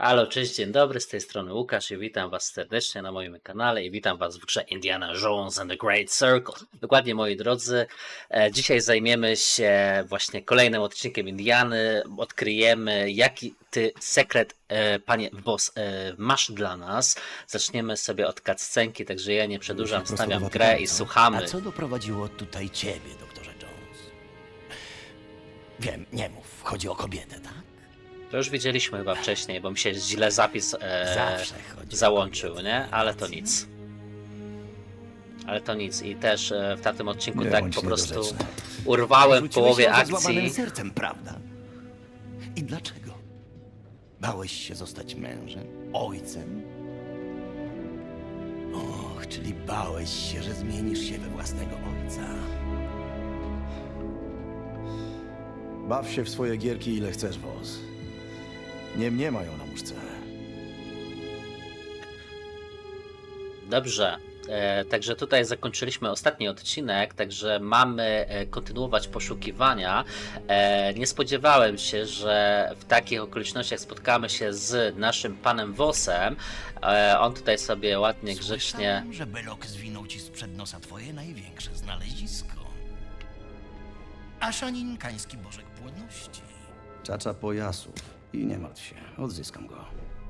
Halo, cześć, dzień dobry, z tej strony Łukasz i witam Was serdecznie na moim kanale i witam Was w grze Indiana Jones and the Great Circle. Dokładnie, moi drodzy, e, dzisiaj zajmiemy się właśnie kolejnym odcinkiem Indiany, odkryjemy jaki Ty sekret, e, Panie Boss, e, masz dla nas. Zaczniemy sobie od cutscenki, także ja nie przedłużam, stawiam grę i co? słuchamy. A co doprowadziło tutaj ciebie, doktorze Jones? Wiem, nie mów. Chodzi o kobietę, tak? To już widzieliśmy chyba wcześniej, bo mi się źle zapis e, załączył, nie? Ale to nic. Ale to nic i też e, w tamtym odcinku Nie tak bądź po prostu niedorzeczny. urwałem Rzuciłeś połowie ją ze złamanym akcji. sercem, prawda? I dlaczego? Bałeś się zostać mężem? Ojcem? Och, czyli bałeś się, że zmienisz się we własnego ojca. Baw się w swoje gierki ile chcesz, Woz. Nie mnie mają na muszce. Dobrze. E, także tutaj zakończyliśmy ostatni odcinek, także mamy e, kontynuować poszukiwania. E, nie spodziewałem się, że w takich okolicznościach spotkamy się z naszym panem Wosem. E, on tutaj sobie ładnie, grzecznie. Słyszałem, że Belok zwinął ci sprzed nosa twoje największe znalezisko. Aszaninkański bożek płodności. Czacza pojasów. I nie martw się, odzyskam go.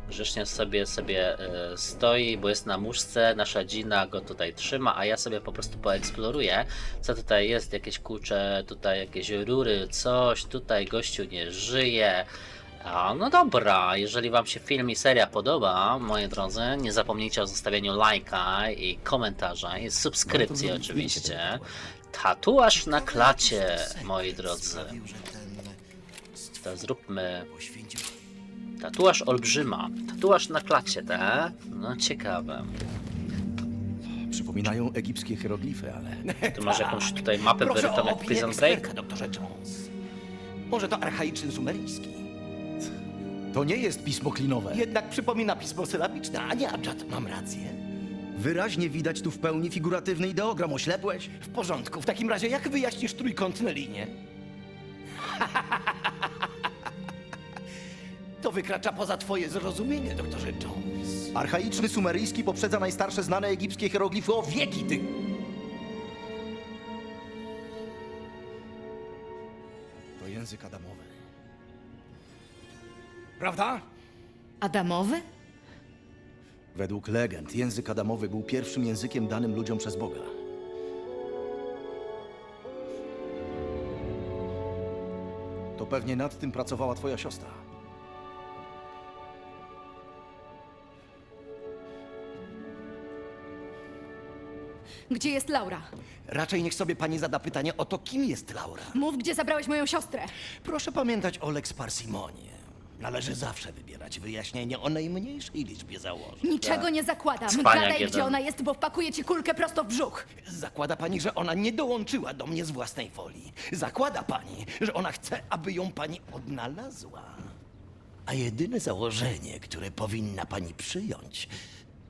Grzecznie sobie sobie e, stoi, bo jest na muszce, nasza Gina go tutaj trzyma, a ja sobie po prostu poeksploruję, co tutaj jest, jakieś kurcze, tutaj jakieś rury, coś, tutaj gościu nie żyje. A, no dobra, jeżeli wam się film i seria podoba, moi drodzy, nie zapomnijcie o zostawieniu lajka i komentarza i subskrypcji zdjęcie oczywiście. Tatuaż na klacie, moi drodzy. To zróbmy Tatuaż olbrzyma. Tatuaż na klacie, tak? No ciekawe. Przypominają egipskie hieroglify, ale... Tu masz jakąś tutaj mapę Proszę wyrytą o jak opinię Prison Break? eksperta, doktorze Jones. Może to archaiczny sumeryjski. To nie jest pismo klinowe. Jednak przypomina pismo sylabiczne, a nie abjad. Mam rację? Wyraźnie widać tu w pełni figuratywny ideogram, oślepłeś? W porządku. W takim razie jak wyjaśnisz trójkątne linie? To wykracza poza twoje zrozumienie, doktorze Jones. Archaiczny sumeryjski poprzedza najstarsze znane egipskie hieroglify o wieki, ty... To język adamowy. Prawda? Adamowy? Według legend język adamowy był pierwszym językiem danym ludziom przez Boga. To pewnie nad tym pracowała twoja siostra. Gdzie jest Laura? Raczej niech sobie pani zada pytanie o to, kim jest Laura. Mów, gdzie zabrałeś moją siostrę. Proszę pamiętać o Lex Parsimonie. Należy zawsze wybierać wyjaśnienie o najmniejszej liczbie założeń. Niczego nie zakładam. Cwaniak Gadaj, jeden. gdzie ona jest, bo wpakuję ci kulkę prosto w brzuch. Zakłada pani, że ona nie dołączyła do mnie z własnej woli. Zakłada pani, że ona chce, aby ją pani odnalazła. A jedyne założenie, które powinna pani przyjąć,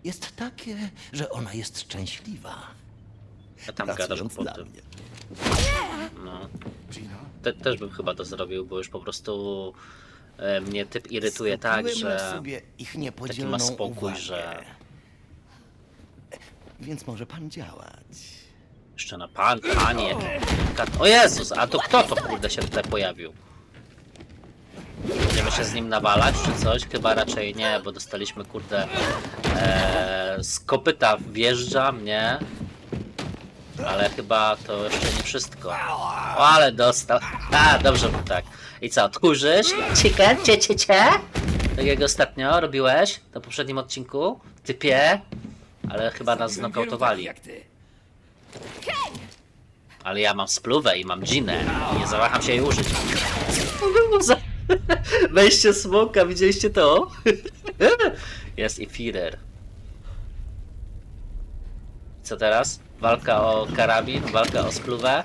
jest takie, że ona jest szczęśliwa. Ja tam gadasz Pracując po dla tym. mnie. No. Te, też bym chyba to zrobił, bo już po prostu e, mnie typ irytuje tak, Skupiłem na że sobie ich taki niepodzielną ma spokój, uwagę. że Więc może pan działać. jeszcze na pan, panie. Kat- O Jezus, a to kto to kurde się tutaj pojawił? Będziemy się z nim nawalać czy coś? Chyba raczej nie, bo dostaliśmy kurde e, z kopyta wjeżdża mnie. Ale chyba to jeszcze nie wszystko. O, ale dostał. A, dobrze mu tak. I co, tchórzysz? Chicken? Cie, cie, cie? Tak jak ostatnio robiłeś? Na poprzednim odcinku? Typie? Ale chyba nas znokautowali. Ale ja mam spluwę i mam dżinę. Nie zawaham się jej użyć. Wejście smoka, widzieliście to? Jest i Führer. Co teraz? Walka o karabin, walka o spluwę.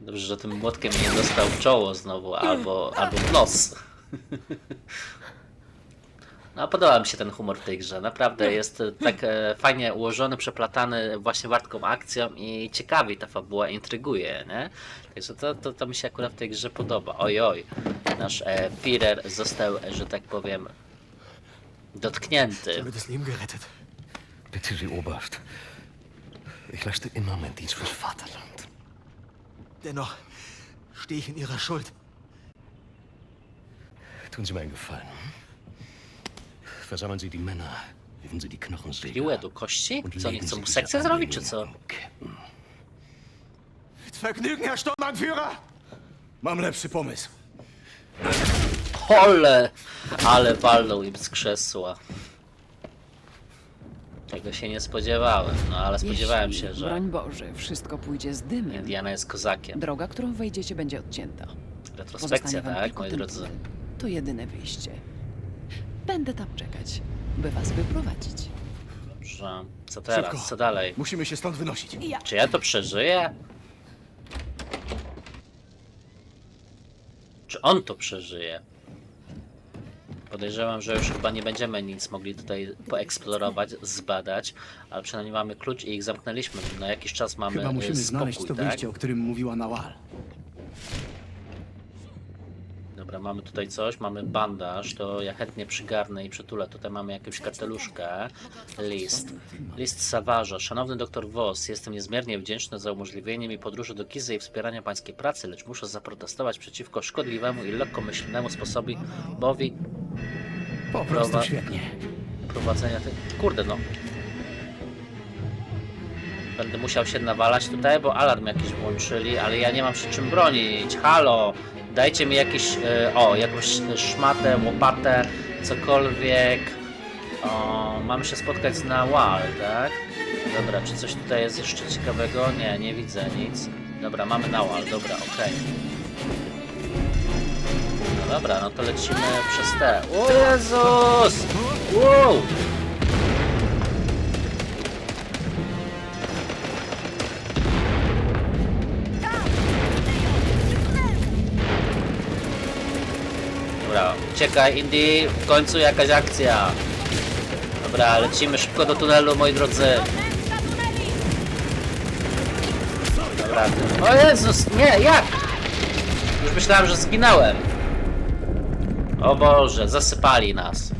Dobrze, że tym młotkiem nie dostał w czoło znowu, albo, albo w nos. No, podoba mi się ten humor w tej grze. Naprawdę jest e, tak e, fajnie ułożony, przeplatany właśnie wartką akcją i ciekawie ta fabuła intryguje, nie? Także to, to, to mi się akurat w tej grze podoba. Oj, oj. Nasz e, Führer został, e, że tak powiem, dotknięty. mir das Leben gerettet. Bitte, Sie Oberst. Ich leiste immer meinen Dienst fürs Vaterland. Dennoch stehe ich in Ihrer Schuld. Tun Sie mir einen Gefallen. Versammeln Sie die Männer, hieven Sie die Knochensäge. Piłę do kości? Co, nie chcą mu sekcję zrobić, czy co? Ketten. Mit Vergnügen, Herr Sturmbannführer! Mam lepszy pomysł. Ole! Ale walnął im z krzesła. Tego się nie spodziewałem, no ale spodziewałem Jeśli, się, że Broń Boże, wszystko pójdzie z dymem. Indiana jest kozakiem. Droga, którą wejdziecie, będzie odcięta. Retrospekcja, Pozostanie wam tak, tylko moi ten drodzy. tunel. To jedyne wyjście. Będę tam czekać, by was wyprowadzić. Dobrze. Co teraz? Szybko. Co dalej? Musimy się stąd wynosić. Ja. Czy ja to przeżyję? Czy on to przeżyje? Podejrzewam, że już chyba nie będziemy nic mogli tutaj poeksplorować, zbadać, ale przynajmniej mamy klucz i ich zamknęliśmy. Na jakiś czas mamy Chyba musimy spokój, znaleźć to tak? wyjście, o którym mówiła Nawal. Mamy tutaj coś, mamy bandaż, to ja chętnie przygarnę i przytulę. Tutaj mamy jakąś karteluszkę, list. List Sawarza. Szanowny doktor Voss, jestem niezmiernie wdzięczny za umożliwienie mi podróży do Gizy i wspierania pańskiej pracy, lecz muszę zaprotestować przeciwko szkodliwemu i lekkomyślnemu sposobowi Po prostu Prowa- świetnie. prowadzenia tych... Kurde no. Będę musiał się nawalać tutaj, bo alarm jakiś włączyli, ale ja nie mam się czym bronić. Halo! Dajcie mi jakiś... e, O, jakąś szmatę, łopatę, cokolwiek. O, mamy się spotkać z Nawal, tak? Dobra, czy coś tutaj jest jeszcze ciekawego? Nie, nie widzę nic. Dobra, mamy Nawal, dobra, okej. No dobra, no to lecimy przez te. O Jezus! Wow! Uciekaj Indy, w końcu jakaś akcja. Dobra, lecimy szybko do tunelu, moi drodzy. Dobra. O Jezus, nie, jak? Już myślałem, że zginąłem. O Boże, zasypali nas.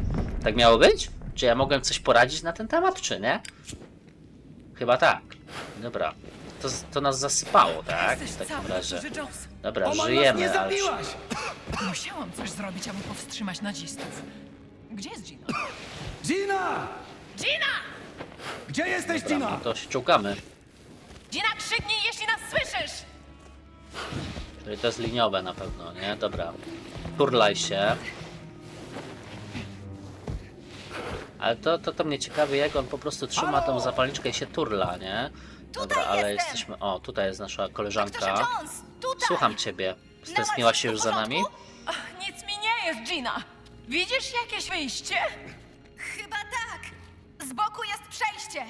Tak miało być? Czy ja mogłem coś poradzić na ten temat, czy nie? Chyba tak. Dobra. To, to nas zasypało, tak? W takim razie. Dobra, Omal nas żyjemy, nie ale... zabiłaś! Musiałam coś zrobić, aby powstrzymać nazistów. Gdzie jest Gina? Gina! Gina! Gdzie jesteś, Dobra, Gina? no to się czołgamy. Gina, krzyknij, jeśli nas słyszysz! Czyli to jest liniowe na pewno, nie? Dobra. Turlaj się. Ale to, to, to mnie ciekawi, jak on po prostu trzyma tą zapalniczkę i się turla, nie? Dobra, ale jesteśmy... O, tutaj jest nasza koleżanka. Jones, tutaj! Słucham ciebie. Stęskniłaś się już za nami? Ach, nic mi nie jest, Gina! Widzisz jakieś wyjście? Chyba tak. Z boku jest przejście.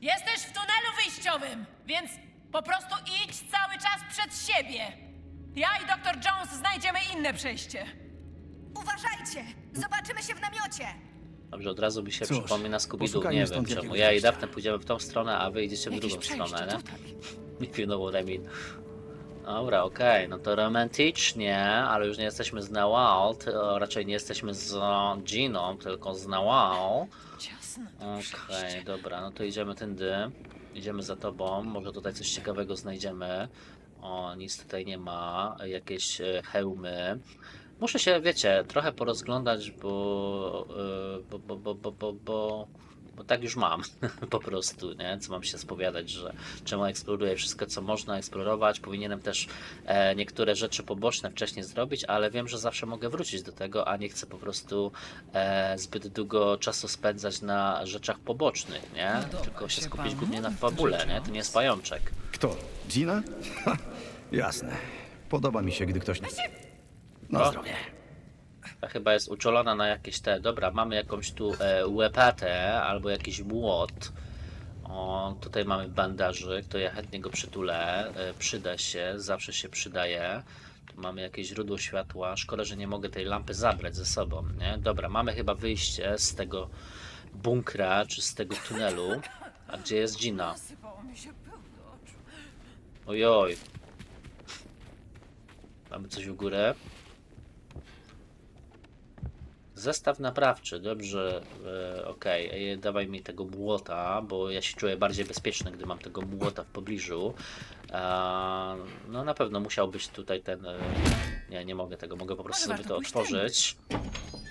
Jesteś w tunelu wyjściowym, więc po prostu idź cały czas przed siebie. Ja i doktor Jones znajdziemy inne przejście. Uważajcie. Zobaczymy się w namiocie. Dobrze, od razu mi się Cóż, przypomina Scooby-Doo. Nie wiem stąd czemu. jakiegoś Ja i wyjścia. Daphne pójdziemy w tą stronę, a wy idziecie w Jakieś drugą przejście stronę, nie? tutaj. What I mean. Dobra, okej, no to romantycznie, ale już nie jesteśmy z Nawal, to raczej nie jesteśmy z Giną, tylko z Nawal. To Okej, przejście. dobra, no to idziemy tędy. Idziemy za tobą, może tutaj coś ciekawego znajdziemy. O, nic tutaj nie ma, jakieś e, hełmy. Muszę się, wiecie, trochę porozglądać, bo, e, bo, bo, bo, bo, bo, bo, bo tak już mam, po prostu, nie? Co mam się spowiadać, że czemu eksploruję wszystko, co można eksplorować. Powinienem też e, niektóre rzeczy poboczne wcześniej zrobić, ale wiem, że zawsze mogę wrócić do tego, a nie chcę po prostu e, zbyt długo czasu spędzać na rzeczach pobocznych, nie? Podoba Tylko się skupić panu głównie na fabule, nie? To nie jest pajączek. Kto? Gina? Jasne. Podoba mi się, gdy ktoś... Na O. zdrowie. Ta chyba jest uczulona na jakieś te. Dobra, mamy jakąś tu e, łepatę albo jakiś młot. O, tutaj mamy bandażyk, to ja chętnie go przytulę. E, przyda się, zawsze się przydaje. Tu mamy jakieś źródło światła. Szkoda, że nie mogę tej lampy zabrać ze sobą, nie? Dobra, mamy chyba wyjście z tego bunkra, czy z tego tunelu. A gdzie jest Gina? Ojoj. Mamy coś u górę. Zestaw naprawczy, dobrze, e, okej, E, dawaj mi tego młota, bo ja się czuję bardziej bezpieczny, gdy mam tego młota w pobliżu. E, no na pewno musiał być tutaj ten, e, nie, nie mogę tego, mogę po prostu sobie to otworzyć.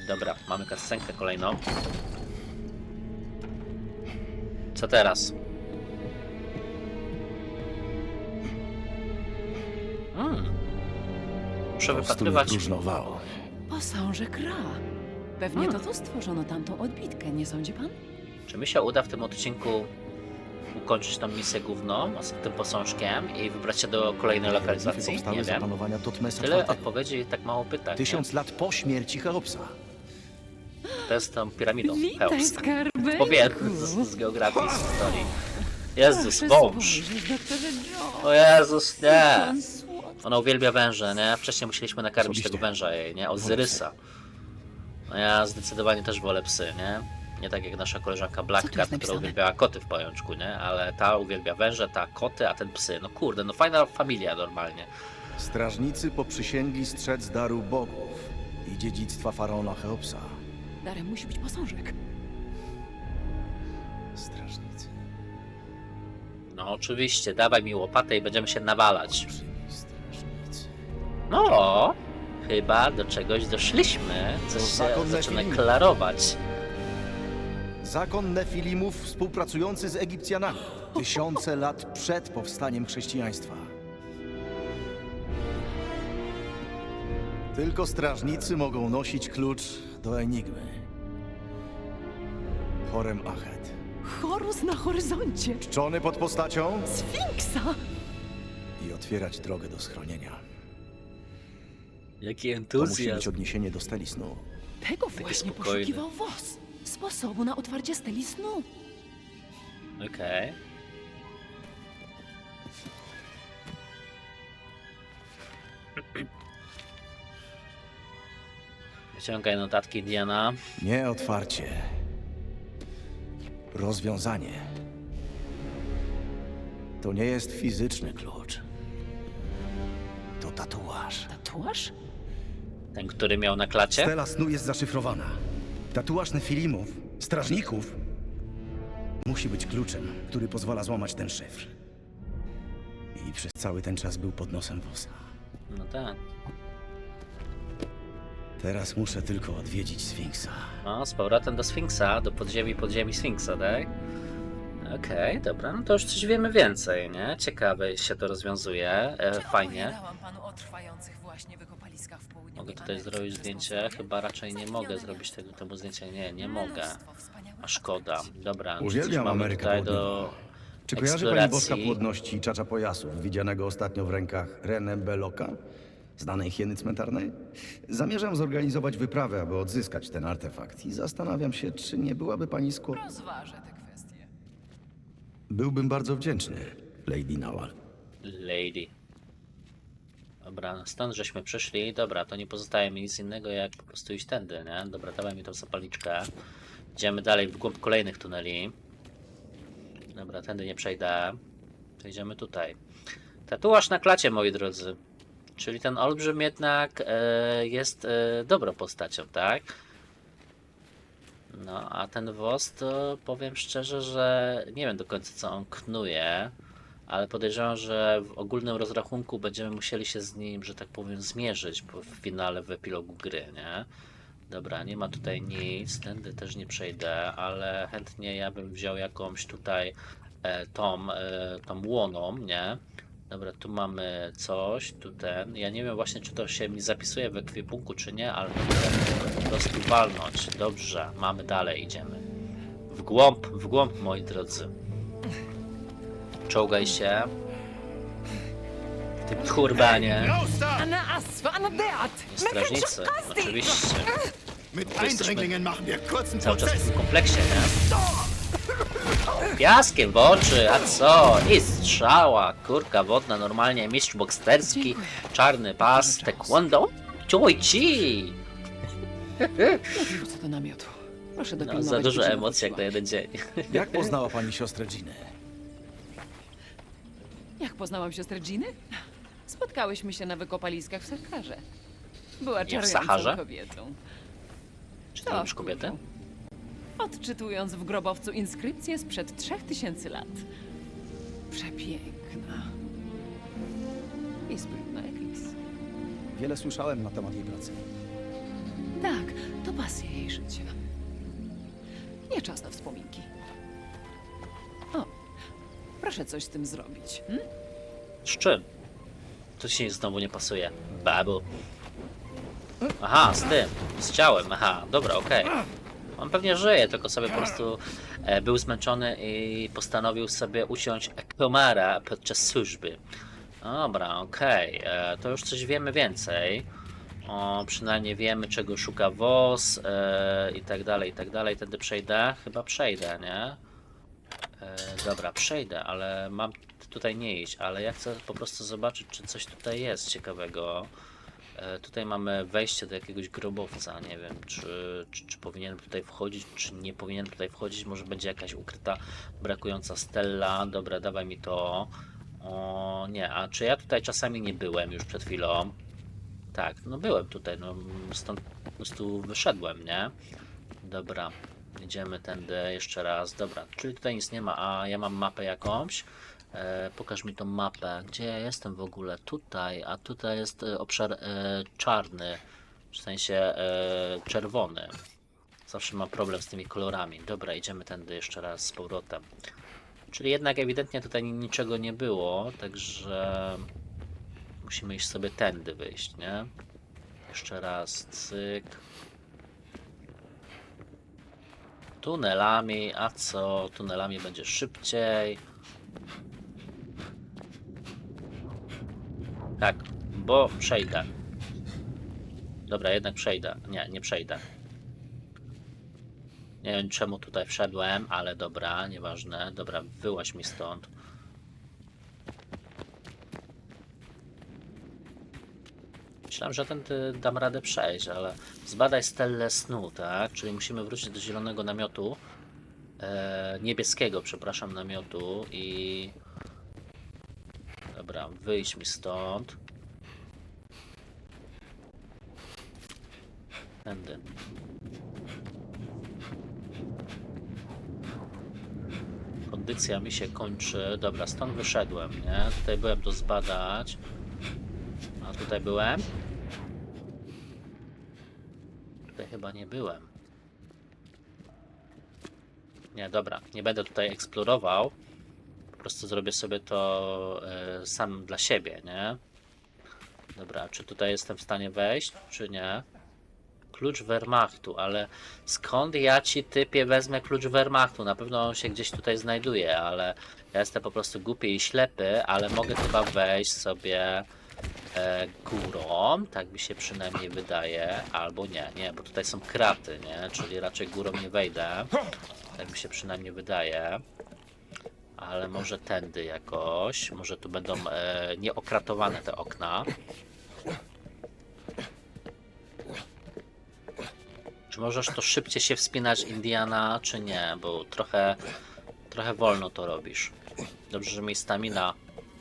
Dobra, mamy kascenkę kolejną. Co teraz? Hmm. Muszę wypatrywać. Posążek Ra. Pewnie to tu stworzono tamtą odbitkę, nie sądzi pan? Czy mi się uda w tym odcinku ukończyć tą misję główną z tym posążkiem i wybrać się do kolejnej lokalizacji? Nie wiem. panowania Totmesa Tyle IV. odpowiedzi i tak mało pytań. Tysiąc lat po śmierci Cheopsa. Nie? To jest tą piramidą. Witaj, Cheops. Powiem z, z geografii, z historii. Jezus, Proszę wąż. spojrzeć, doktorze Jones. O Jezus, nie. Pan słodki. Ona uwielbia węże, nie? Wcześniej musieliśmy nakarmić Osobiście. tego węża jej, nie? Ozyrysa. No ja zdecydowanie też wolę psy, nie? Nie tak jak nasza koleżanka Black Cat, która uwielbiała koty w pajączku, nie? Ale ta uwielbia węże, ta koty, a ten psy. No kurde, no fajna familia normalnie. Strażnicy poprzysięgli strzec daru bogów i dziedzictwa faraona Cheopsa. Darem musi być posążek. Strażnicy. No oczywiście, dawaj mi łopatę i będziemy się nawalać. Strażnicy. No, chyba do czegoś doszliśmy. Coś To się zakon zaczyna klarować. Zakon Nefilimów współpracujący z Egipcjanami. Tysiące lat przed powstaniem chrześcijaństwa. Tylko strażnicy mogą nosić klucz do Enigmy. Horem Achet. Horus na horyzoncie. Czczony pod postacią Sfinksa. i otwierać drogę do schronienia. Jaki To musi być entuzjazm. odniesienie do steli snu. Tego właśnie spokojny. poszukiwał Wos. Sposobu na otwarcie steli snu. Okej. Wyciągaj notatki Diana. Nie otwarcie. Rozwiązanie. To nie jest fizyczny klucz. To tatuaż. Tatuaż? Ten, który miał na klacie? Stela snu jest zaszyfrowana. Tatuaż Nefilimów, strażników, musi być kluczem, który pozwala złamać ten szyfr. I przez cały ten czas był pod nosem Wosa. No tak. Teraz muszę tylko odwiedzić Sfinksa. No, z powrotem do Sfinksa, do podziemi, podziemi Sfinksa, tak? Okej, dobra, no to już coś wiemy więcej, nie? Ciekawe się to rozwiązuje, e, fajnie. opowiadałam panu o trwających właśnie wykopaliskach w południowej Mogę tutaj zrobić zdjęcie? Chyba raczej nie mogę zrobić tego temu zdjęcia. Nie, nie mogę. A szkoda. Dobra, Uwielbiam mamy Amerykę tutaj do Czy kojarzy pani eksploracji. płodności czacza pojasów, widzianego ostatnio w rękach René Beloka, znanej hieny cmentarnej? Zamierzam zorganizować wyprawę, aby odzyskać ten artefakt i zastanawiam się, czy nie byłaby pani skłonna. Rozważę te kwestie. Byłbym bardzo wdzięczny, Lady Nawal. Lady. Dobra, stąd żeśmy przyszli. Dobra, to nie pozostaje mi nic innego jak po prostu iść tędy, nie? Dobra, dawaj mi tą zapalniczkę. Idziemy dalej w głąb kolejnych tuneli. Dobra, tędy nie przejdę. To idziemy tutaj. Tatuaż na klacie, moi drodzy. Czyli ten olbrzym jednak e, jest e, dobrą postacią, tak? No, a ten wos to powiem szczerze, że nie wiem do końca co on knuje, ale podejrzewam, że w ogólnym rozrachunku będziemy musieli się z nim, że tak powiem, zmierzyć w finale, w epilogu gry, nie? Dobra, nie ma tutaj nic, tędy też nie przejdę, ale chętnie ja bym wziął jakąś tutaj e, tą, e, tą łoną, nie? Dobra, tu mamy coś, tu ten. Ja nie wiem właśnie, czy to się mi zapisuje w ekwipunku, czy nie, ale po prostu walnąć. Dobrze, mamy dalej, idziemy. W głąb, w głąb, moi drodzy. Czołgaj się. Ty Deat! Strażnicy, oczywiście. Jesteśmy Cały czas w tym kompleksie, nie? Piaskiem w oczy, a co? I strzała, kurka wodna, normalnie mistrz boksterski, czarny pas, taekwondo. Ciuj ci! Lepiej wrócę do namiotu. Proszę No, dopilnować za dużo godziny emocji jak na jeden dzień. Jak poznała pani siostrę Ginę? Jak poznałam siostrę Giny? Spotkałyśmy się na wykopaliskach w Sakarze. Była w czarującą Saharze? kobietą. Czy ty Tak, kobiety? kurwa. Odczytując w grobowcu inskrypcję sprzed trzech tysięcy lat. Przepiękna. I sprytna jak lis. Wiele słyszałem na temat jej pracy. Tak, to pasja jej życia. Nie czas na wspominki. Proszę coś z tym zrobić. Hm? Z czym? To ci znowu nie pasuje. Babu. Aha, z tym. Z ciałem. Aha, dobra, okej. On pewnie żyje, tylko sobie po prostu e, był zmęczony i postanowił sobie uciąć komara podczas służby. Dobra, okej. E, To już coś wiemy więcej. O, przynajmniej wiemy, czego szuka WOS e, i tak dalej, i tak dalej. Wtedy przejdę? Chyba przejdę, nie? E, dobra, przejdę, ale mam tutaj nie iść, ale ja chcę po prostu zobaczyć, czy coś tutaj jest ciekawego. E, tutaj mamy wejście do jakiegoś grobowca, nie wiem, czy, czy, czy powinienem tutaj wchodzić, czy nie powinienem tutaj wchodzić, może będzie jakaś ukryta, brakująca stella, dobra, dawaj mi to. O, nie, a czy ja tutaj czasami nie byłem już przed chwilą? Tak, no byłem tutaj, no stąd po prostu wyszedłem, nie? Dobra, idziemy tędy jeszcze raz. Dobra, czyli tutaj nic nie ma, a ja mam mapę jakąś. E, pokaż mi tą mapę. Gdzie ja jestem w ogóle? Tutaj, a tutaj jest e, obszar e, czarny, w sensie e, czerwony. Zawsze mam problem z tymi kolorami. Dobra, idziemy tędy jeszcze raz z powrotem. Czyli jednak ewidentnie tutaj ni- niczego nie było, także musimy iść sobie tędy wyjść, nie? Jeszcze raz, cyk. Tunelami, a co? Tunelami będzie szybciej. Tak, bo przejdę. Dobra, jednak przejdę. Nie, nie przejdę. Nie wiem czemu tutaj wszedłem, ale dobra, nieważne. Dobra, wyłaź mi stąd. Myślałem, że ten dam radę przejść, ale zbadaj stellę snu, tak? Czyli musimy wrócić do zielonego namiotu. E, niebieskiego, przepraszam, namiotu i... Dobra, wyjdź mi stąd. Tędy. Kondycja mi się kończy. Dobra, stąd wyszedłem, nie? Tutaj byłem do zbadać. A tutaj byłem? Tutaj chyba nie byłem. Nie, dobra, nie będę tutaj eksplorował. Po prostu zrobię sobie to e, sam dla siebie, nie? Dobra, czy tutaj jestem w stanie wejść, czy nie? Klucz Wehrmachtu, ale skąd ja ci typie wezmę klucz Wehrmachtu? Na pewno on się gdzieś tutaj znajduje, ale ja jestem po prostu głupi i ślepy, ale mogę chyba wejść sobie górą, tak mi się przynajmniej wydaje, albo nie, nie, bo tutaj są kraty, nie, czyli raczej górą nie wejdę, tak mi się przynajmniej wydaje, ale może tędy jakoś, może tu będą e, nieokratowane te okna. Czy możesz to szybciej się wspinać Indiana, czy nie, bo trochę, trochę wolno to robisz. Dobrze, że mi stamina,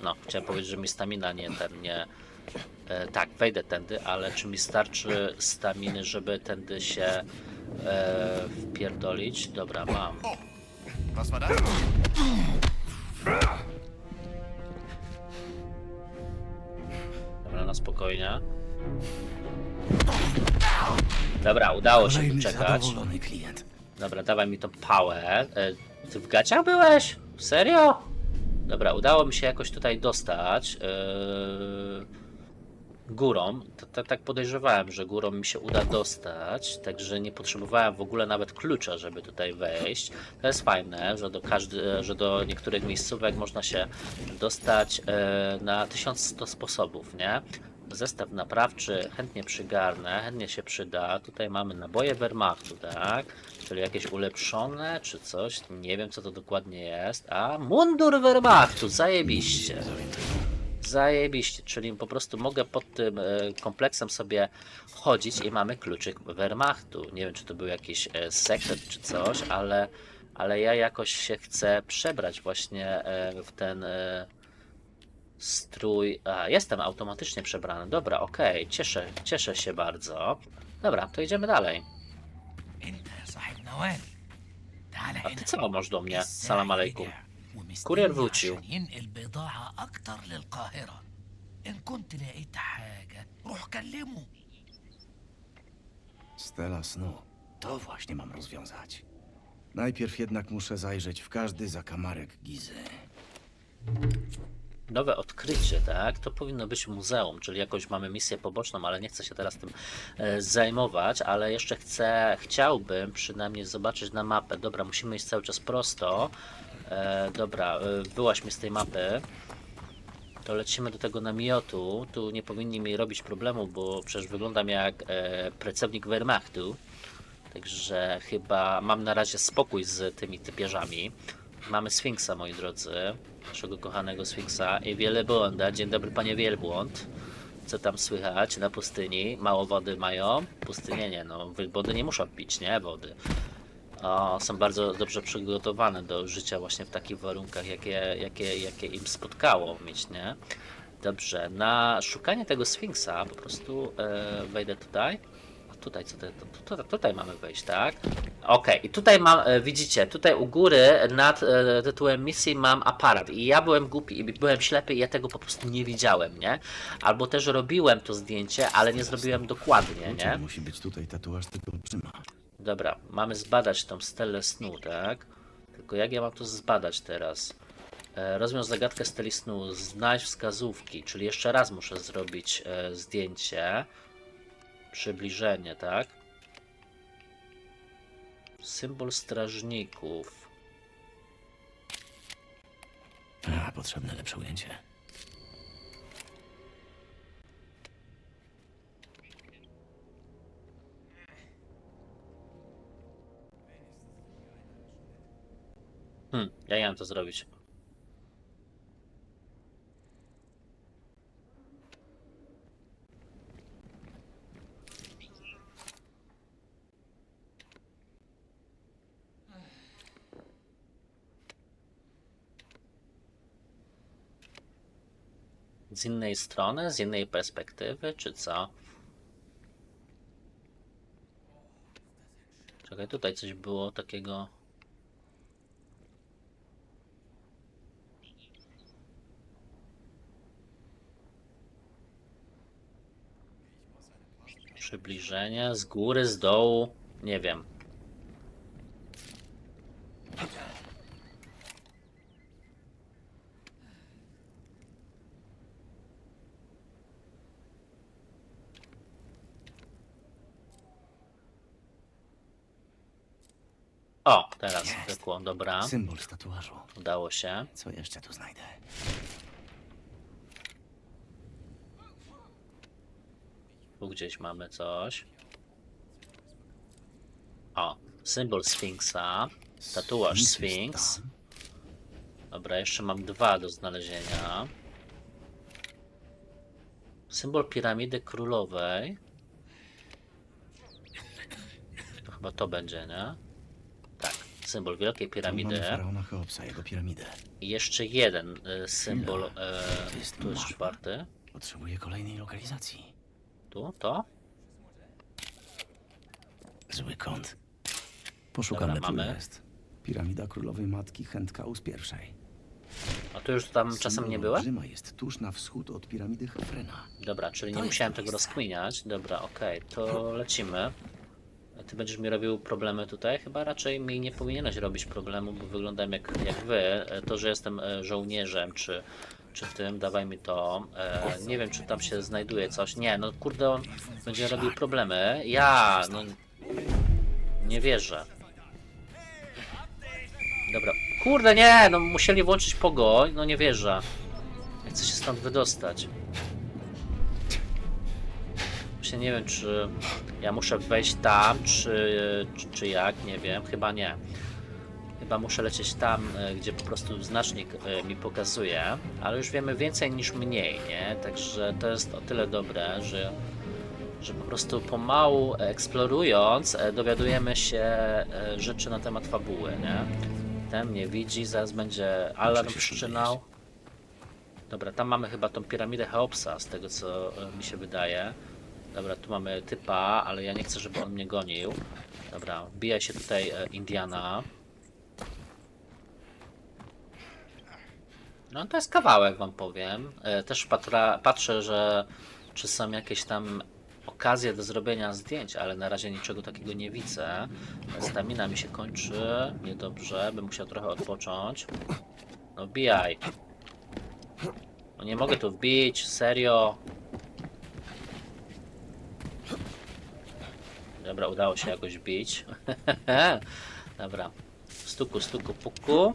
no, chciałem powiedzieć, że mi stamina nie ten, nie, E, tak, wejdę tędy, ale czy mi starczy staminy, żeby tędy się e, wpierdolić? Dobra, mam. Was war das? Dobra, na spokojnie. Dobra, udało się Kolejny doczekać. zadowolony klient. Dobra, dawaj mi tą pałę. E, ty w gaciach byłeś? Serio? Dobra, udało mi się jakoś tutaj dostać. E, górą. To, tak podejrzewałem, że górą mi się uda dostać, także nie potrzebowałem w ogóle nawet klucza, żeby tutaj wejść. To jest fajne, że do, każdy, że do niektórych miejscówek można się dostać e, na 1100 sposobów, nie? Zestaw naprawczy chętnie przygarnę, chętnie się przyda. Tutaj mamy naboje Wehrmachtu, tak? Czyli jakieś ulepszone, czy coś. Nie wiem, co to dokładnie jest. A, mundur Wehrmachtu, zajebiście. Zajebiście, czyli po prostu mogę pod tym e, kompleksem sobie chodzić i mamy kluczyk Wehrmachtu. Nie wiem, czy to był jakiś e, sekret czy coś, ale, ale ja jakoś się chcę przebrać właśnie e, w ten strój. A, jestem automatycznie przebrany. Dobra, okej, okay. cieszę, cieszę się bardzo. Dobra, to idziemy dalej. A ty co masz do mnie? Salam alejkum. Kurier wrócił. Stela snu. To właśnie mam rozwiązać. Najpierw jednak muszę zajrzeć w każdy zakamarek Gizy. Nowe odkrycie, tak? To powinno być muzeum, czyli jakąś mamy misję poboczną, ale nie chcę się teraz tym e, zajmować, ale jeszcze chcę, chciałbym przynajmniej zobaczyć na mapę. Dobra, musimy iść cały czas prosto. E, dobra, e, wyłaźmy z tej mapy. To lecimy do tego namiotu. Tu nie powinni mi robić problemu, bo przecież wyglądam jak e, pracownik Wehrmachtu. Także chyba mam na razie spokój z tymi typierzami. Mamy Sfinksa, moi drodzy. Naszego kochanego Sfinksa. I Wielbłąda. Dzień dobry, panie Wielbłąd. Co tam słychać na pustyni? Mało wody mają? Pustynie nie, no. Wielbłądy nie muszą pić, nie? Wody. O, są bardzo dobrze przygotowane do życia właśnie w takich warunkach, jakie, jakie, jakie im spotkało mieć, nie? Dobrze, na szukanie tego Sfinksa po prostu e, wejdę tutaj. A tutaj, co to, to, to, tutaj mamy wejść, tak? Okej, i tutaj mam, e, widzicie, tutaj u góry nad e, tytułem misji mam aparat i ja byłem głupi i byłem ślepy i ja tego po prostu nie widziałem, nie? Albo też robiłem to zdjęcie, ale nie zrobiłem dokładnie, nie? Musi być tutaj tatuaż tego olbrzyma? Dobra, mamy zbadać tą stelę snu, tak? Tylko jak ja mam to zbadać teraz? E, rozwiąż zagadkę steli snu, znajdź wskazówki, czyli jeszcze raz muszę zrobić e, zdjęcie. Przybliżenie, tak? Symbol strażników. A, potrzebne lepsze ujęcie. Jak ja mam to zrobić? Z innej strony, z innej perspektywy, czy co? Czekaj, tutaj coś było takiego. Przybliżenie z góry, z dołu. Nie wiem. O, teraz zwykło, dobra. Symbol z tatuażu. Udało się. Co jeszcze tu znajdę? Tu gdzieś mamy coś. O, symbol Sfinksa. Tatuaż Sfinks. Dobra, jeszcze mam dwa do znalezienia. Symbol piramidy królowej. To chyba to będzie, nie? Tak, symbol wielkiej piramidy. mamy faraona Cheopsa, jego piramidę. I jeszcze jeden e, symbol. E, To jest tu jest czwarty. Potrzebuję kolejnej lokalizacji. Tu, to. Zły kąt. Poszukamy, Dobra, tu mamy. jest. Piramida królowej matki Chętkaus I. A tu już tam czasem nie byłem? olbrzyma jest tuż na wschód od piramidy Hefrena. Dobra, czyli nie To jest musiałem to tego miejsce. rozkminiać. Dobra, okej, to lecimy. A Ty będziesz mi robił problemy tutaj? Chyba raczej mi nie powinieneś robić problemu, bo wyglądam jak, jak wy. E, To, że jestem e, żołnierzem, czy, czy tym, dawaj mi to. E, nie wiem, czy tam się znajduje coś. Nie, no kurde, on będzie robił problemy. Ja, no... Nie wierzę. Dobra. Kurde, nie, no musieli włączyć pogoń, no nie wierzę. Chcę się stąd wydostać. Właśnie nie wiem, czy ja muszę wejść tam, czy, czy, czy jak, nie wiem, chyba nie. Chyba muszę lecieć tam, e, gdzie po prostu znacznik e, mi pokazuje, ale już wiemy więcej niż mniej, nie? Także to jest o tyle dobre, że, że po prostu pomału eksplorując e, dowiadujemy się rzeczy na temat fabuły, nie? Ten mnie widzi, zaraz będzie alarm wszczynał. Dobra, tam mamy chyba tą piramidę Cheopsa, z tego co mi się wydaje. Dobra, tu mamy typa, ale ja nie chcę, żeby on mnie gonił. Dobra, wbija się tutaj Indiana. No to jest kawałek, wam powiem. E, Też patra, patrzę, że czy są jakieś tam okazje do zrobienia zdjęć, ale na razie niczego takiego nie widzę. Stamina mi się kończy, niedobrze, bym musiał trochę odpocząć. No wbijaj. No nie mogę tu wbić, serio. Dobra, udało się jakoś bić. Dobra. Stuku, stuku, puku.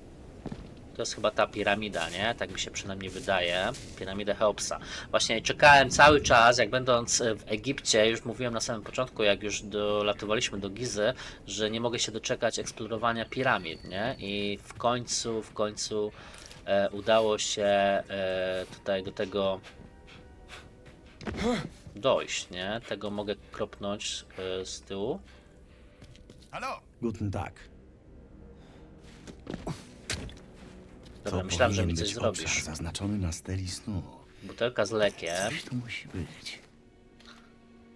To jest chyba ta piramida, nie? Tak mi się przynajmniej wydaje. Piramida Cheopsa. Właśnie czekałem cały czas, jak będąc w Egipcie, już mówiłem na samym początku, jak już dolatowaliśmy do Gizy, że nie mogę się doczekać eksplorowania piramid, nie? I w końcu, w końcu e, udało się e, tutaj do tego dojść, nie? Tego mogę kropnąć e, z tyłu. Guten Tag. Dobra, To myślałem, że mi coś zrobisz. zaznaczony na steli snu. Butelka z lekiem. Coś tu musi być.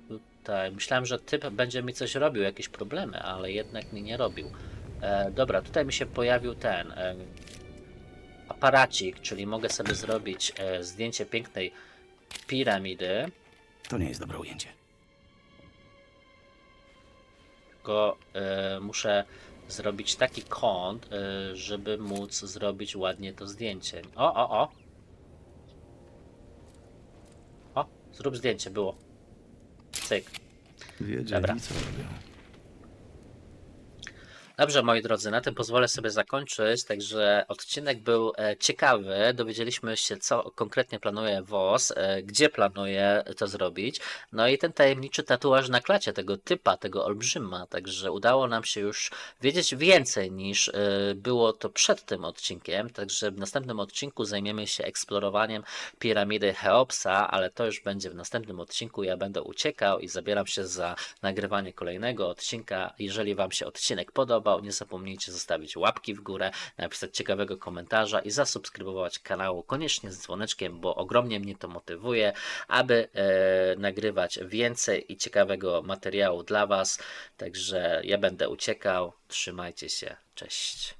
Tutaj myślałem, że typ będzie mi coś robił, jakieś problemy, ale jednak mi nie robił. E, dobra, tutaj mi się pojawił ten e, aparacik, czyli mogę sobie zrobić e, zdjęcie pięknej piramidy. To nie jest dobre ujęcie. Tylko e, muszę zrobić taki kąt, e, żeby móc zrobić ładnie to zdjęcie. O, o, o! O, zrób zdjęcie, było. Cyk. Wiedzieli, Dobra. co robią. Dobrze, moi drodzy, na tym pozwolę sobie zakończyć. Także odcinek był e, ciekawy. Dowiedzieliśmy się, co konkretnie planuje WOS, e, gdzie planuje to zrobić. No i ten tajemniczy tatuaż na klacie tego typa, tego olbrzyma. Także udało nam się już wiedzieć więcej niż e, było to przed tym odcinkiem. Także w następnym odcinku zajmiemy się eksplorowaniem piramidy Cheopsa, ale to już będzie w następnym odcinku. Ja będę uciekał i zabieram się za nagrywanie kolejnego odcinka. Jeżeli Wam się odcinek podobał, nie zapomnijcie zostawić łapki w górę, napisać ciekawego komentarza i zasubskrybować kanału koniecznie z dzwoneczkiem, bo ogromnie mnie to motywuje, aby e, nagrywać więcej i ciekawego materiału dla Was. Także ja będę uciekał. Trzymajcie się. Cześć.